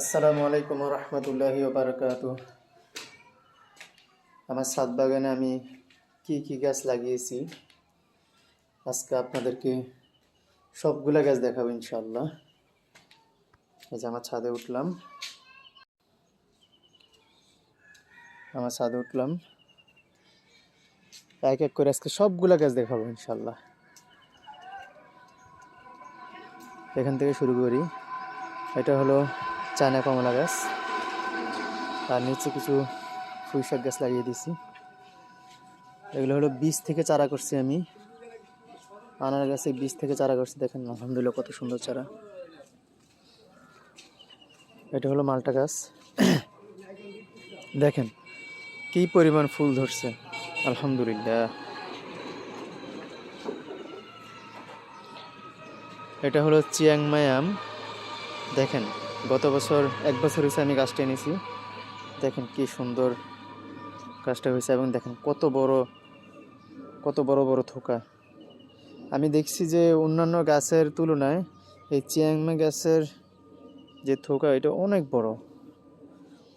আসসালামু আলাইকুম রহমতুল্লাহি বারকাত আমার ছাদ বাগানে আমি কি কি গাছ লাগিয়েছি, আজকে আপনাদেরকে সবগুলা গাছ দেখাবো ইনশাল্লাহ এই যে আমার ছাদে উঠলাম। আমার ছাদে উঠলাম। এক এক করে আজকে সবগুলা গাছ দেখাবো ইনশাল্লাহ এখান থেকে শুরু করি। এটা হলো চায়না কমলা গাছ। আর নিচে কিছু ফুল গাছ লাগিয়ে দিয়েছি। এগুলো হলো বীজ থেকে চারা করছি আমি। আনার গাছে বীজ থেকে চারা করছি, দেখেন আলহামদুলিল্লাহ কত সুন্দর চারা। এটা হলো মালটা গাছ। দেখেন কি পরিমাণ ফুল ধরছে, আলহামদুলিল্লাহ। এটা হলো চিয়াংমাই আম দেখেন গত বছর এক বছর হয়েছে আমি গাছটা এনেছি। দেখেন কি সুন্দর গাছটা হয়েছে এবং দেখেন কত বড় কত বড় বড় থোকা। আমি দেখছি যে অন্যান্য গাছের তুলনায় এই চিয়াংমে গাছের যে থোকা, এটা অনেক বড়।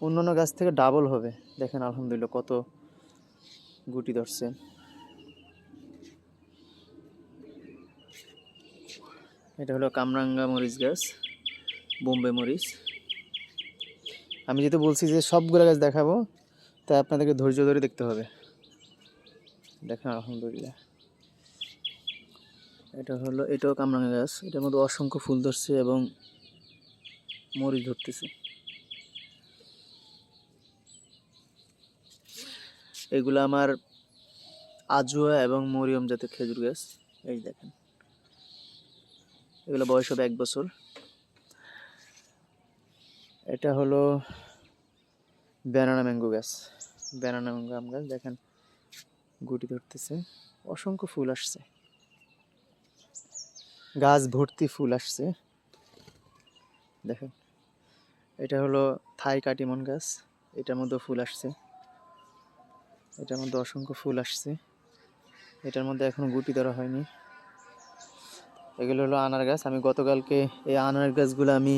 অন্যান্য গাছ থেকে ডাবল হবে। দেখেন আলহামদুলিল্লাহ কত গুটি ধরছে। এটা হলো কামরাঙ্গা মরিচ গাছ। বোম্বে মরিচ। আমি যেহেতু বলছি যে সবগুলো গাছ দেখাবো তাই আপনাদেরকে ধৈর্য ধরে দেখতে হবে। দেখেন আলহামদুলিল্লাহ। এটা হলো এটাও কামরাঙা গাছ। এটার মধ্যে অসংখ্য ফুল ধরছে এবং মরিচ ধরতেছে। এগুলো আমার আজুয়া এবং মরিয়ম জাতের খেজুর গাছ। এই দেখেন। এগুলো বয়স হবে এক বছর। এটা হলো ব্যানানা ম্যাঙ্গো গাছ। ব্যানানা ম্যাঙ্গো আম গাছ, দেখেন গুটি ধরতেছে। অসংখ্য ফুল আসছে। গাছ ভর্তি ফুল আসছে। দেখেন, এটা হলো থাই কাটিমন গাছ। এটার মধ্যে ফুল আসছে। এটার মধ্যে অসংখ্য ফুল আসছে। এটার মধ্যে এখনও গুটি ধরা হয়নি। এগুলো হলো আনার গাছ। আমি গতকালকে এই আনার গাছগুলো আমি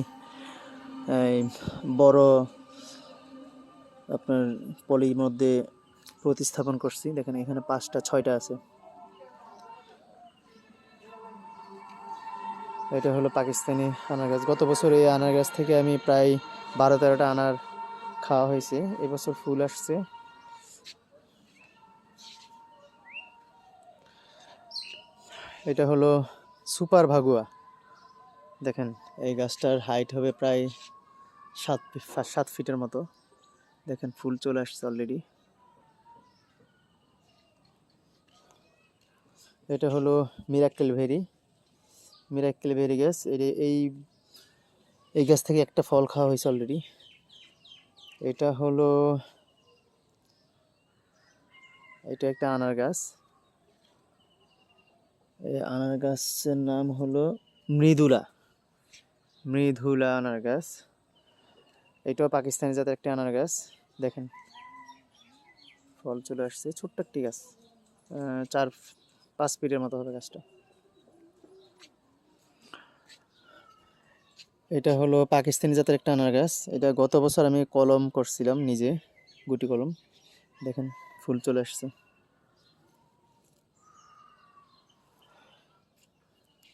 বড় আপনার পলির মধ্যে প্রতিস্থাপন করছি। দেখেন এখানে পাঁচটা, ছয়টা আছে। এটা হলো পাকিস্তানি আনার গাছ। গত বছর এই আনার গাছ থেকে আমি প্রায় বারো, তেরোটা আনার খাওয়া হয়েছে। এবছর ফুল আসছে। এটা হলো সুপার ভাগুয়া। দেখেন, এই গাছটার হাইট হবে প্রায় সাত সাত ফিটের মতো। দেখেন, ফুল চলে আসছে অলরেডি এটা হলো মিরাক্কেল ভেরি মিরাক্কেল ভেরি গাছ এই এই গাছ থেকে একটা ফল খাওয়া হয়েছে অলরেডি এটা হলো, এটা একটা আনার গাছ। এই আনার গাছের নাম হলো মৃদুলা। মৃদুলা আনার গাছ এটাও পাকিস্তানি জাতের একটা আনার গাছ দেখেন, ফল চলে আসছে। ছোট্ট একটি গাছ। চার, পাঁচ ফিটের মতো হবে গাছটা। এটা হলো পাকিস্তানি জাতের একটা আনার গাছ এটা গত বছর আমি কলম করছিলাম নিজে, গুটি কলম। দেখেন, ফুল চলে আসছে।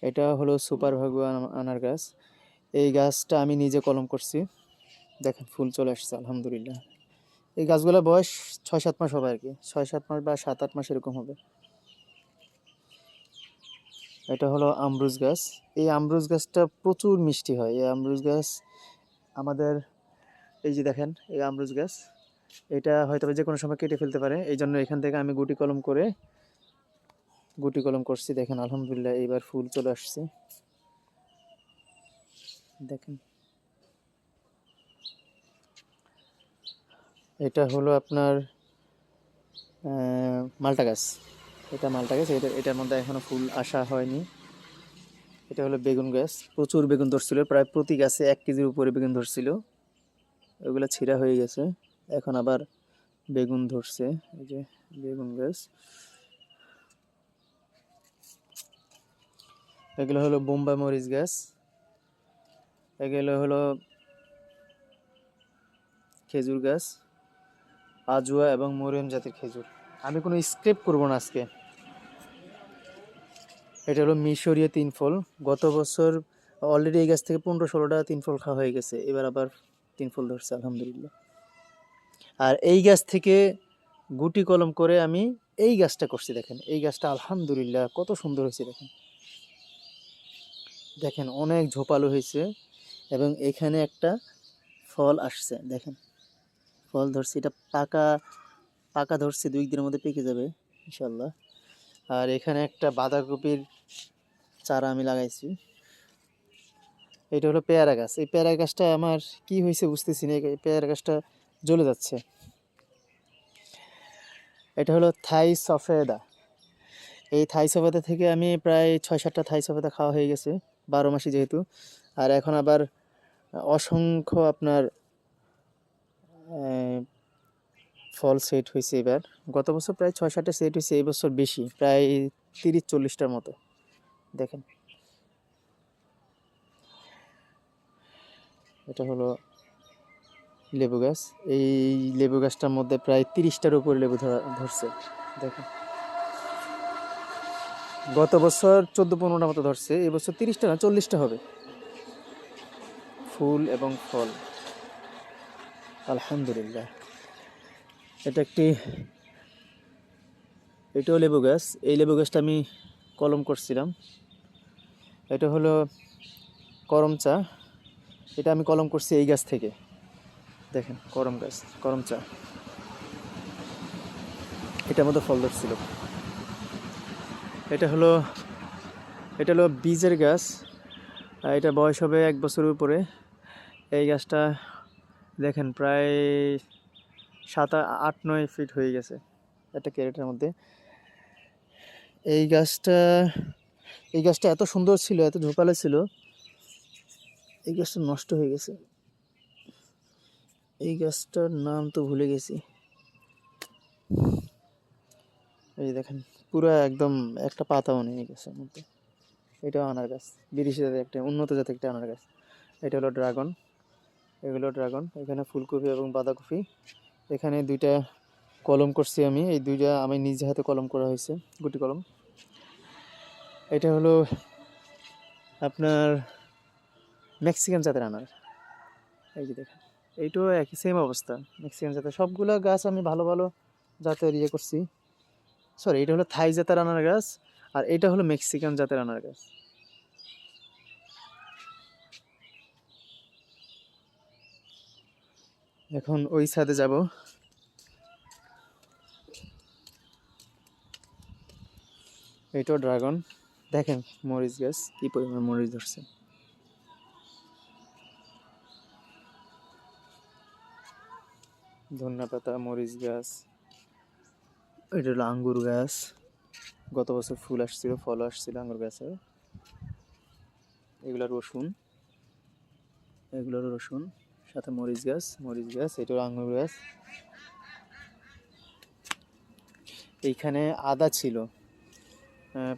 এটা হলো সুপার ভাগু আনা- আনার গাছ এই গাছটা আমি নিজে কলম করছি। দেখেন, ফুল চলে আসছে, আলহামদুলিল্লাহ। এই গাছগুলোর বয়স ছয় সাত মাস হবে আর কি ছয় সাত মাস বা সাত আট মাস এরকম হবে। এটা হলো আমরুজ গাছ। এই আমরুজ গাছটা প্রচুর মিষ্টি হয়। এই আমরুজ গাছ আমাদের, এই যে দেখেন, এই আমরুজ গাছ, এটা হয়তো যে কোনো সময় কেটে ফেলতে পারে। এই জন্য এখান থেকে আমি গুটি কলম করে, গুটি কলম করছি। দেখেন, আলহামদুলিল্লাহ, এইবার ফুল চলে আসছে। দেখেন। এটা হলো আপনার মালটা গাছ। এটা মালটা গাছ, এটা, এটার মধ্যে এখনও ফুল আসা হয়নি। এটা হলো বেগুন গাছ। প্রচুর বেগুন ধরছিল, প্রায় প্রতি গাছে এক কেজির উপরে বেগুন ধরছিল। ওগুলো ছিঁড়া হয়ে গেছে। এখন আবার বেগুন ধরছে, এই যে বেগুন গাছ। এগুলো হলো বোম্বাই মরিচ গাছ। এগুলো হলো খেজুর গাছ, আজুয়া এবং মরিয়ম জাতের খেজুর। আমি কোনো স্ক্রেপ করব না আজকে। এটা হলো মিশরীয় তিন ফল। গত বছর অলরেডি এই গাছ থেকে পনেরো ষোলোটা তিন ফল খাওয়া হয়ে গেছে। এবার আবার তিন ফল ধরছে, আলহামদুলিল্লাহ। আর এই গাছ থেকে গুটি কলম করে আমি এই গাছটা করছি, দেখেন। এই গাছটা আলহামদুলিল্লাহ কত সুন্দর হয়েছে, দেখেন। দেখেন, অনেক ঝোপালো হয়েছে। এবং এখানে একটা ফল আসছে, দেখেন। ফল ধরছে, এটা পাকা পাকা ধরছে, দুই দিনের মধ্যে পেকে যাবে ইনশাল্লাহ আর এখানে একটা বাঁধাকপির চারা আমি লাগাইছি। এটা হলো পেয়ারা গাছ। এই পেয়ারা গাছটা আমার কি হয়েছে বুঝতেছি না, এই পেয়ারা গাছটা জ্বলে যাচ্ছে। এটা হলো থাই সফেদা। এই থাই সফেদা থেকে আমি প্রায় ছয় সাতটা থাই সফেদা খাওয়া হয়ে গেছে, বারো মাসি যেহেতু। আর এখন আবার অসংখ্য আপনার ফল সেট হয়েছে এবার। গত বছর প্রায় ছয় সাতটা সেট হয়েছে, এই বছর বেশি, প্রায় তিরিশ চল্লিশটার মতো। দেখেন। এটা হলো লেবু গাছ। এই লেবু গাছটার মধ্যে প্রায় তিরিশটার উপরে লেবু ধরা, ধরছে। দেখেন। গত বছর চোদ্দ পনেরোটা মতো ধরছে, এবছর তিরিশটা না, চল্লিশটা হবে। ফুল এবং ফল। আলহামদুলিল্লাহ। এটা একটি, এটাও লেবু গাছ। এই লেবু গাছটা আমি কলম করছিলাম। এটা হলো করম চা। এটা আমি কলম করছি এই গাছ থেকে। দেখেন, করম গাছ, করম চা। এটার মধ্যে ফল ধরছিল। এটা হলো এটা হলো বীজের গাছ। এটা বয়স হবে এক বছরের উপরে। এই গাছটা দেখেন প্রায় সাত, আট, নয় ফিট হয়ে গেছে একটা ক্যারেটের মধ্যে। এই গাছটা এই গাছটা এত সুন্দর ছিল, এত ঝোপালো ছিল, এই গাছটা নষ্ট হয়ে গেছে। এই গাছটার নাম তো ভুলে গেছি। এই দেখেন, পুরো একদম একটা পাতাও নেই এই গাছের মধ্যে। এটাও আনার গাছ, বিদেশি জাতের একটা, উন্নত জাতের একটা আনার গাছ। এটা হলো ড্রাগন। এগুলো ড্রাগন, এখানে ফুলকপি এবং বাঁধাকপি। এখানে দুইটা কলম করছি আমি, এই দুইটা আমি নিজে হাতে কলম করা হয়েছে, গুটি কলম। এটা হলো আপনার মেক্সিকান জাতের আনার। এই যে দেখেন, এইটাও একই সেম অবস্থা, মেক্সিকান জাতের। সবগুলো গাছ আমি ভালো ভালো জাতের ইয়ে করছি। সরি এটা হলো থাই জাতের আনার গাছ, আর এটা হলো মেক্সিকান জাতের আনার গাছ। এখন ওই ছাদে যাব। এটাও ড্রাগন। দেখেন মরিচ গাছ, কি পরিমাণ মরিচ ধরছে। ধনিয়া পাতা, মরিচ গাছ। এটা হলো আঙ্গুর গাছ। গত বছর ফুল আসছিল ফল আসছিল আঙ্গুর গাছে। এগুলো রসুন। এগুলো হলো রসুন। সাথে মরিচ গাছ মরিচ গাছ এটা হলো আঙ্গুর গাছ। এইখানে আদা ছিল।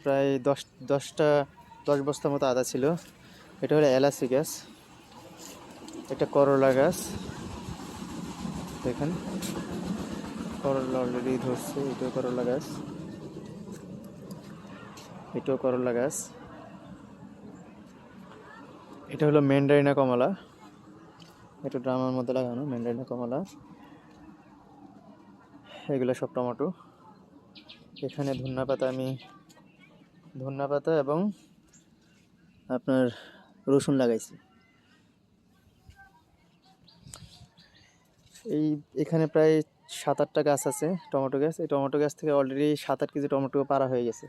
প্রায় দশ, দশটা, দশ বস্তার মতো আদা ছিল। এটা হলো এলাচি গাছ। এটা করলা গাছ। দেখেন। করলা অলরেডি ধরছে, এটাও করলা গাছ। এটাও করলা গাছ। এটা হলো মেন্ডারিনা কমলা। এটা ড্রামার মধ্যে লাগানো মেন্ডারিনা কমলা। এগুলো সব টমেটো। এখানে ধন্যা পাতা আমি, ধন্যা পাতা এবং আপনার রসুন লাগাইছি। এই, এখানে প্রায় সাত আটটা গাছ আছে, টমেটো গাছ। এই টমেটো গাছ থেকে অলরেডি সাত আট কেজি টমেটো পারা হয়ে গেছে।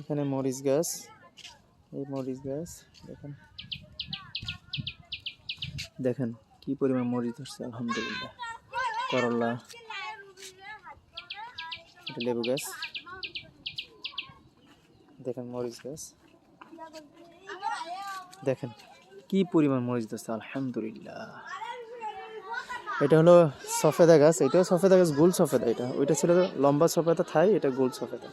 এখানে মরিচ গাছ। এই মরিচ গাছ, দেখেন। দেখেন, কি পরিমাণ মরিচ ধরছে, আলহামদুলিল্লাহ। করলা, এটা লেবু গাছ। দেখেন, মরিচ গাছ। দেখেন, কি পরিমাণ মরিচ ধরছে, আলহামদুলিল্লাহ। এটা হলো সফেদা গাছ, এটাও সফেদা গাছ, গোল সফেদা এটা। ওইটা ছিল লম্বা সফেদা, থাই, এটা গোল সফেদা।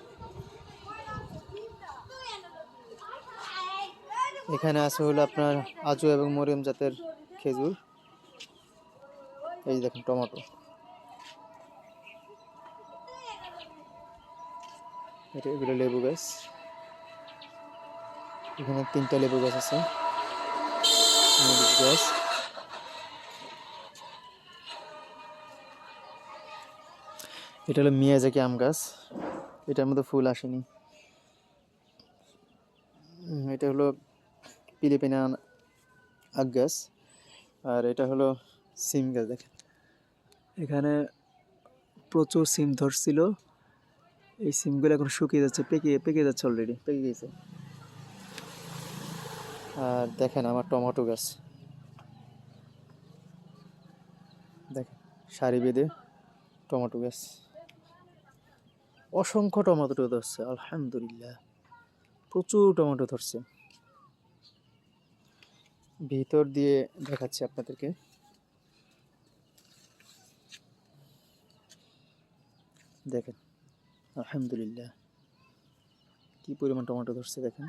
এখানে আছে হলো আপনার আজু এবং মরিয়ম জাতের খেজুর। এই দেখেন টমেটো। এটা এগুলো লেবু গাছ। এখানে তিনটা লেবু গাছ আছে। গাছ। এটা হলো মিয়াজাকি আম গাছ। এটার মধ্যে ফুল আসেনি। এটা হলো পিলিপিনা আগ গাছ আর এটা হলো সিম গাছ দেখেন। এখানে প্রচুর সিম ধরছিল। এই সিমগুলো এখন শুকিয়ে যাচ্ছে, পেকে পেকে যাচ্ছে অলরেডি পেকে গেছে। আর দেখেন আমার টমেটো গাছ। দেখেন, সারি বেঁধে টমেটো গাছ। অসংখ্য টমেটো ধরছে, আলহামদুলিল্লাহ। প্রচুর টমেটো ধরছে। ভিতর দিয়ে দেখাচ্ছি আপনাদেরকে। দেখেন, আলহামদুলিল্লাহ। কি পরিমাণ টমেটো ধরছে দেখেন।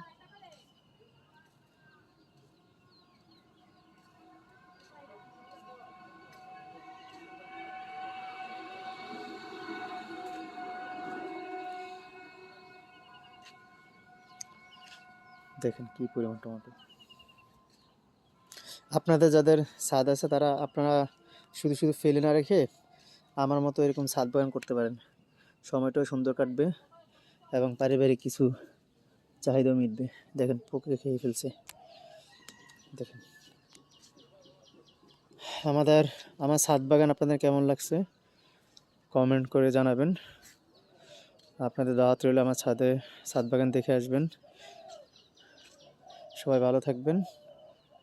দেখেন কি পরিমাণ টমেটো। আপনাদের যাদের ছাদ আছে তারা আপনারা শুধু শুধু ফেলে না রেখে আমার মতো এরকম ছাদ বাগান করতে পারেন। সময়টাও সুন্দর কাটবে এবং পারিবারিক কিছু চাহিদাও মিটবে। দেখেন, পোকে খেয়ে ফেলছে। দেখেন। আমাদের, আমার ছাদ বাগান আপনাদের কেমন লাগছে? কমেন্ট করে জানাবেন। আপনাদের দাওয়াত রইলে আমার ছাদে ছাদ বাগান দেখে আসবেন। সবাই ভালো থাকবেন।